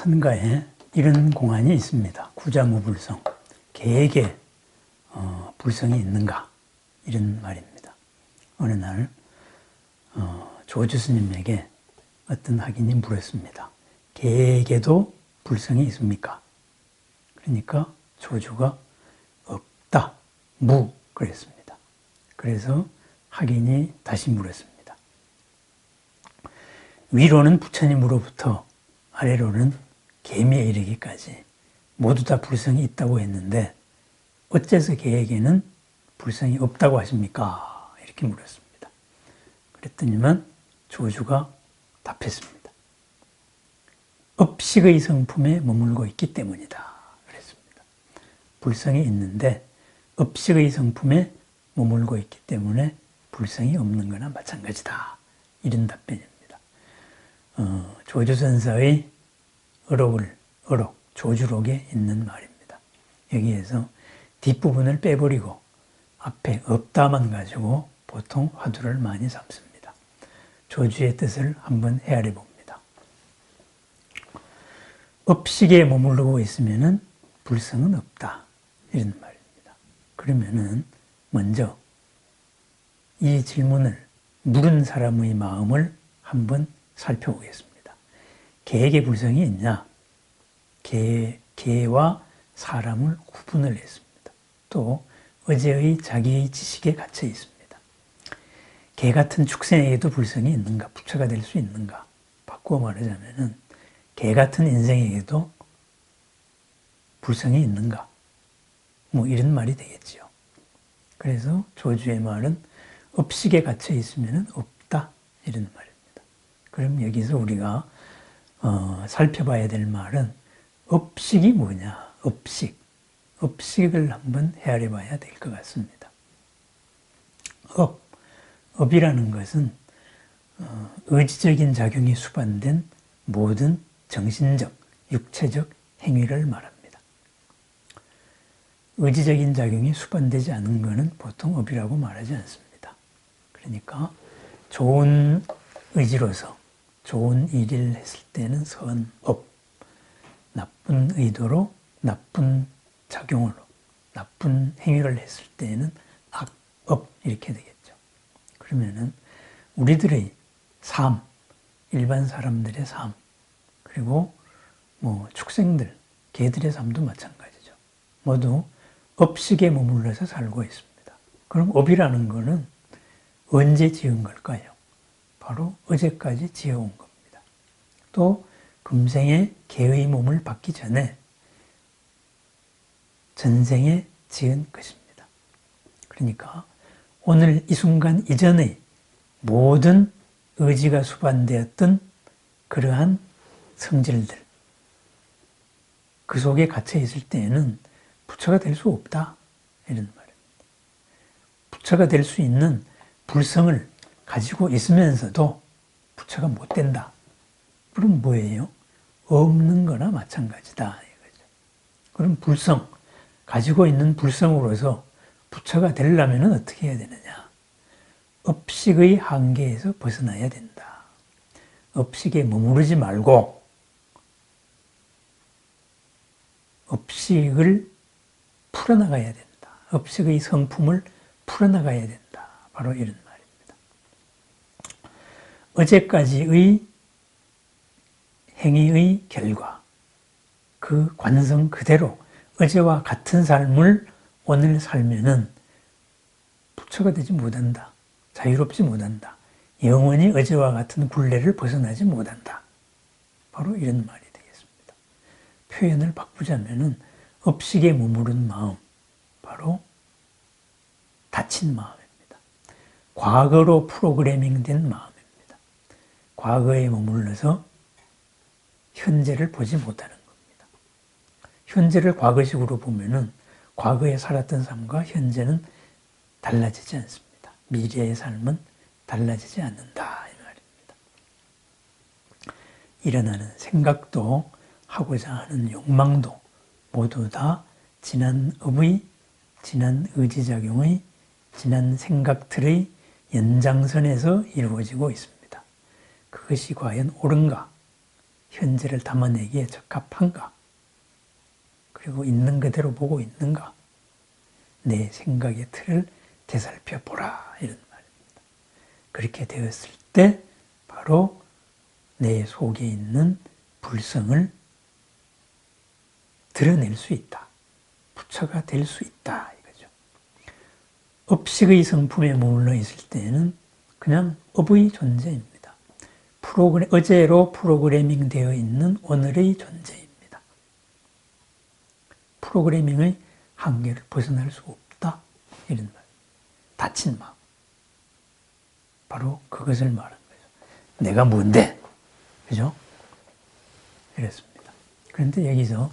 선가에 이런 공안이 있습니다. 구자무불성. 계획에 어, 불성이 있는가? 이런 말입니다. 어느 날 어, 조주 스님에게 어떤 학인이 물었습니다. 계획에도 불성이 있습니까? 그러니까 조주가 없다, 무 그랬습니다. 그래서 학인이 다시 물었습니다. 위로는 부처님으로부터 아래로는 개미에 이르기까지 모두 다 불성이 있다고 했는데 어째서 개에게는 불성이 없다고 하십니까? 이렇게 물었습니다. 그랬더니만 조주가 답했습니다. 업식의 성품에 머물고 있기 때문이다. 그랬습니다. 불성이 있는데 업식의 성품에 머물고 있기 때문에 불성이 없는 거나 마찬가지다. 이런 답변입니다. 어, 조주선사의 어록을, 어록, 조주록에 있는 말입니다. 여기에서 뒷부분을 빼버리고 앞에 없다만 가지고 보통 화두를 많이 삼습니다. 조주의 뜻을 한번 헤아려 봅니다. 업식에 머무르고 있으면 불성은 없다. 이런 말입니다. 그러면은 먼저 이 질문을 물은 사람의 마음을 한번 살펴보겠습니다. 개에게 불성이 있냐? 개, 개와 사람을 구분을 했습니다. 또 어제의 자기의 지식에 갇혀 있습니다. 개 같은 축생에게도 불성이 있는가? 부처가 될 수 있는가? 바꾸어 말하자면 은 개 같은 인생에게도 불성이 있는가? 뭐 이런 말이 되겠지요. 그래서 조주의 말은 업식에 갇혀 있으면 없다 이런 말입니다. 그럼 여기서 우리가 어, 살펴봐야 될 말은 업식이 뭐냐? 업식. 업식을 한번 헤아려 봐야 될 것 같습니다. 업. 업이라는 것은 어, 의지적인 작용이 수반된 모든 정신적, 육체적 행위를 말합니다. 의지적인 작용이 수반되지 않은 것은 보통 업이라고 말하지 않습니다. 그러니까 좋은 의지로서 좋은 일을 했을 때는 선업, 나쁜 의도로 나쁜 작용으로 나쁜 행위를 했을 때에는 악업 이렇게 되겠죠. 그러면은 우리들의 삶, 일반 사람들의 삶, 그리고 뭐 축생들, 개들의 삶도 마찬가지죠. 모두 업식에 머물러서 살고 있습니다. 그럼 업이라는 거는 언제 지은 걸까요? 바로 어제까지 지어온 겁니다. 또 금생에 개의 몸을 받기 전에 전생에 지은 것입니다. 그러니까 오늘 이 순간 이전의 모든 의지가 수반되었던 그러한 성질들 그 속에 갇혀 있을 때에는 부처가 될 수 없다 이런 말입니다. 부처가 될 수 있는 불성을 가지고 있으면서도 부처가 못 된다. 그럼 뭐예요? 없는 거나 마찬가지다 이거죠. 그럼 불성 가지고 있는 불성으로서 부처가 되려면 어떻게 해야 되느냐? 업식의 한계에서 벗어나야 된다. 업식에 머무르지 말고 업식을 풀어나가야 된다. 업식의 성품을 풀어나가야 된다. 바로 이런 말입니다. 어제까지의 행위의 결과, 그 관성 그대로 어제와 같은 삶을 오늘 살면은 부처가 되지 못한다. 자유롭지 못한다. 영원히 어제와 같은 굴레를 벗어나지 못한다. 바로 이런 말이 되겠습니다. 표현을 바꾸자면은 업식에 머무른 마음, 바로 다친 마음입니다. 과거로 프로그래밍 된 마음입니다. 과거에 머물러서 현재를 보지 못하는 겁니다. 현재를 과거식으로 보면은 과거에 살았던 삶과 현재는 달라지지 않습니다. 미래의 삶은 달라지지 않는다 이 말입니다. 일어나는 생각도 하고자 하는 욕망도 모두 다 지난 업의, 지난 의지작용의, 지난 생각들의 연장선에서 이루어지고 있습니다. 그것이 과연 옳은가? 현재를 담아내기에 적합한가? 그리고 있는 그대로 보고 있는가? 내 생각의 틀을 되살펴 보라 이런 말입니다. 그렇게 되었을 때 바로 내 속에 있는 불성을 드러낼 수 있다. 부처가 될 수 있다 이거죠. 업식의 성품에 머물러 있을 때에는 그냥 업의 존재입니다. 프로그램, 어제로 프로그래밍 되어 있는 오늘의 존재입니다. 프로그래밍의 한계를 벗어날 수 없다. 이런 말. 다친 마음. 바로 그것을 말한 거죠. 내가 뭔데? 그죠? 이랬습니다. 그런데 여기서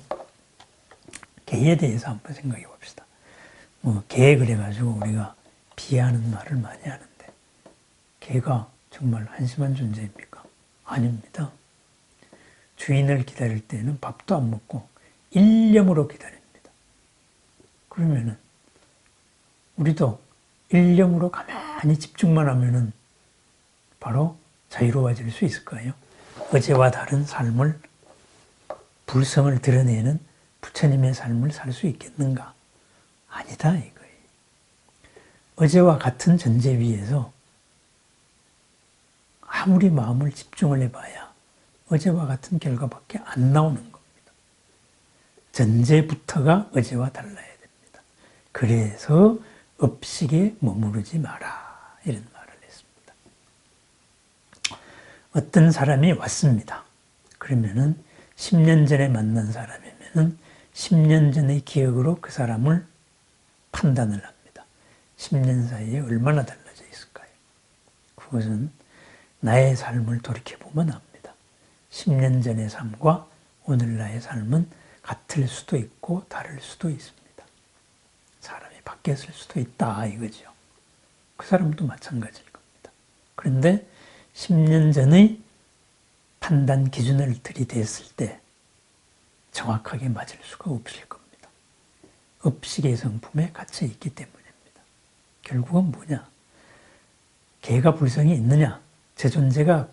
개에 대해서 한번 생각해 봅시다. 뭐, 개 그래가지고 우리가 비하하는 말을 많이 하는데, 개가 정말 한심한 존재입니까? 아닙니다. 주인을 기다릴 때는 밥도 안 먹고 일념으로 기다립니다. 그러면은 우리도 일념으로 가만히 집중만 하면은 바로 자유로워질 수 있을까요? 어제와 다른 삶을 불성을 드러내는 부처님의 삶을 살 수 있겠는가? 아니다 이거예요. 어제와 같은 전제 위에서 아무리 마음을 집중을 해봐야 어제와 같은 결과밖에 안 나오는 겁니다. 전제부터가 어제와 달라야 됩니다. 그래서 업식에 머무르지 마라 이런 말을 했습니다. 어떤 사람이 왔습니다. 그러면은 10년 전에 만난 사람이면은 10년 전의 기억으로 그 사람을 판단을 합니다. 10년 사이에 얼마나 달라져 있을까요? 그것은 나의 삶을 돌이켜보면 압니다. 10년 전의 삶과 오늘 나의 삶은 같을 수도 있고 다를 수도 있습니다. 사람이 바뀌었을 수도 있다 이거죠. 그 사람도 마찬가지일 겁니다. 그런데 10년 전의 판단 기준을 들이댔을 때 정확하게 맞을 수가 없을 겁니다. 업식의 성품에 갇혀 있기 때문입니다. 결국은 뭐냐? 개가 불성이 있느냐? 제 존재가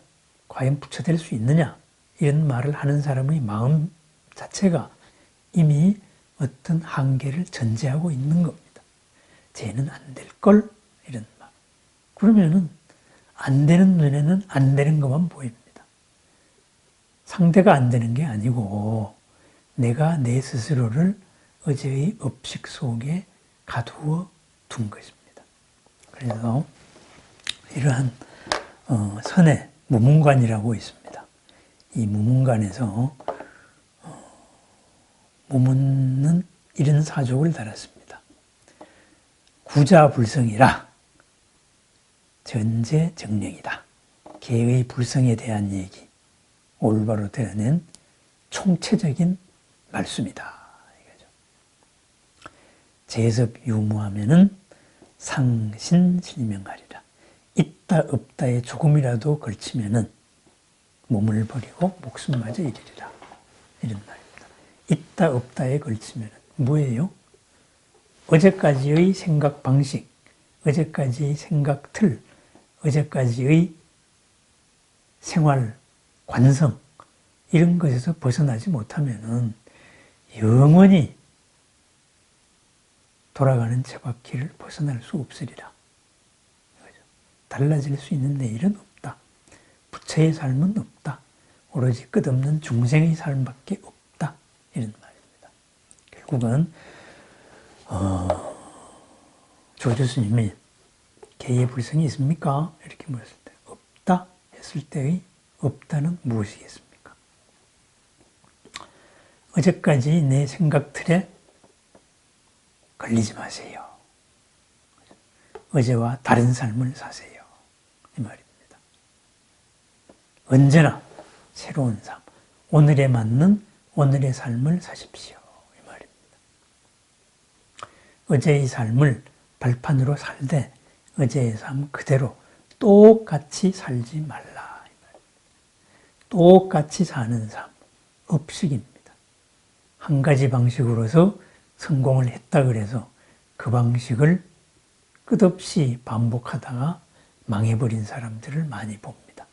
과연 부처될 수 있느냐? 이런 말을 하는 사람의 마음 자체가 이미 어떤 한계를 전제하고 있는 겁니다. 쟤는 안 될 걸? 이런 말. 그러면은 안 되는 눈에는 안 되는 것만 보입니다. 상대가 안 되는 게 아니고 내가 내 스스로를 어제의 업식 속에 가두어 둔 것입니다. 그래서 이러한 어, 선의 무문관이라고 있습니다. 이 무문관에서 어, 무문은 이런 사족을 달았습니다. 구자불성이라 전제 정령이다. 개의 불성에 대한 얘기 올바로 드러낸 총체적인 말씀이다. 제섭 유무하면은 상신 실명하리라. 있다 없다에 조금이라도 걸치면은 몸을 버리고 목숨마저 잃으리라. 이런 말입니다. 있다 없다에 걸치면 뭐예요? 어제까지의 생각 방식, 어제까지의 생각 틀, 어제까지의 생활 관성 이런 것에서 벗어나지 못하면은 영원히 돌아가는 제바퀴를 벗어날 수 없으리라. 달라질 수 있는 내일은 없다. 부처의 삶은 없다. 오로지 끝없는 중생의 삶밖에 없다. 이런 말입니다. 결국은 어, 조조스님이 개의 불성이 있습니까? 이렇게 물었을 때 없다 했을 때의 없다는 무엇이겠습니까? 어제까지 내 생각 틀에 걸리지 마세요. 어제와 다른 삶을 사세요. 이 말입니다. 언제나 새로운 삶, 오늘에 맞는 오늘의 삶을 사십시오. 이 말입니다. 어제의 삶을 발판으로 살되 어제의 삶 그대로 똑같이 살지 말라. 똑같이 사는 삶, 업식입니다. 한 가지 방식으로서 성공을 했다 그래서 그 방식을 끝없이 반복하다가 망해버린 사람들을 많이 봅니다.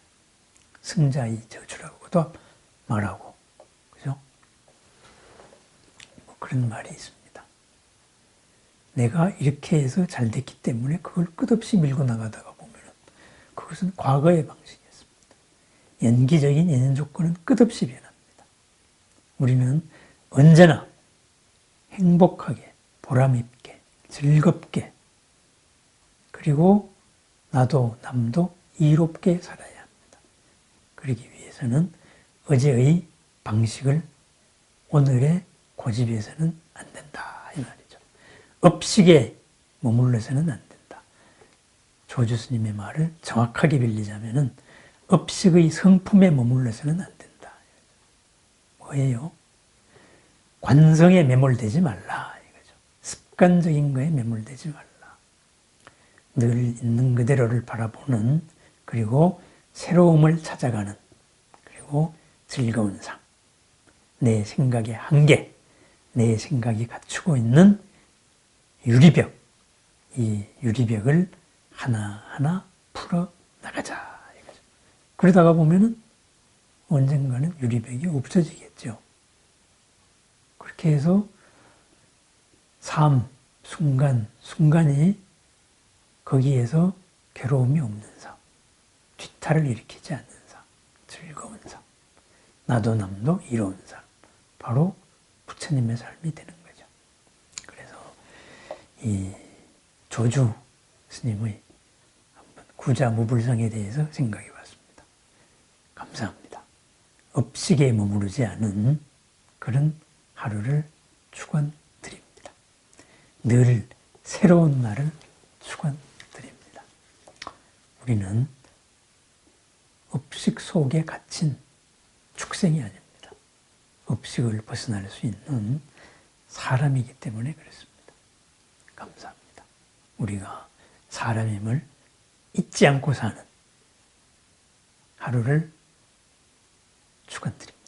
승자의 저주라고도 말하고 그죠? 뭐 그런 말이 있습니다. 내가 이렇게 해서 잘 됐기 때문에 그걸 끝없이 밀고 나가다가 보면 그것은 과거의 방식이었습니다. 연기적인 인연 조건은 끝없이 변합니다. 우리는 언제나 행복하게, 보람있게, 즐겁게, 그리고 나도 남도 이롭게 살아야 합니다. 그러기 위해서는 어제의 방식을 오늘의 고집해서는 안 된다. 이 말이죠. 업식에 머물러서는 안 된다. 조주 스님의 말을 정확하게 빌리자면 은 업식의 성품에 머물러서는 안 된다. 뭐예요? 관성에 매몰되지 말라. 이거죠. 습관적인 거에 매몰되지 말라. 늘 있는 그대로를 바라보는 그리고 새로움을 찾아가는 그리고 즐거운 삶. 내 생각의 한계, 내 생각이 갖추고 있는 유리벽, 이 유리벽을 하나하나 풀어 나가자. 이거죠. 그러다가 보면은 언젠가는 유리벽이 없어지겠죠. 그렇게 해서 삶, 순간, 순간이 거기에서 괴로움이 없는 삶, 뒤탈을 일으키지 않는 삶, 즐거운 삶, 나도 남도 이로운 삶, 바로 부처님의 삶이 되는 거죠. 그래서 이 조주 스님의 한번 구자 무불상에 대해서 생각해 봤습니다. 감사합니다. 업식에 머무르지 않은 그런 하루를 축원드립니다. 늘 새로운 날을 축원드립니다. 우리는 업식 속에 갇힌 축생이 아닙니다. 업식을 벗어날 수 있는 사람이기 때문에 그렇습니다. 감사합니다. 우리가 사람임을 잊지 않고 사는 하루를 축원드립니다.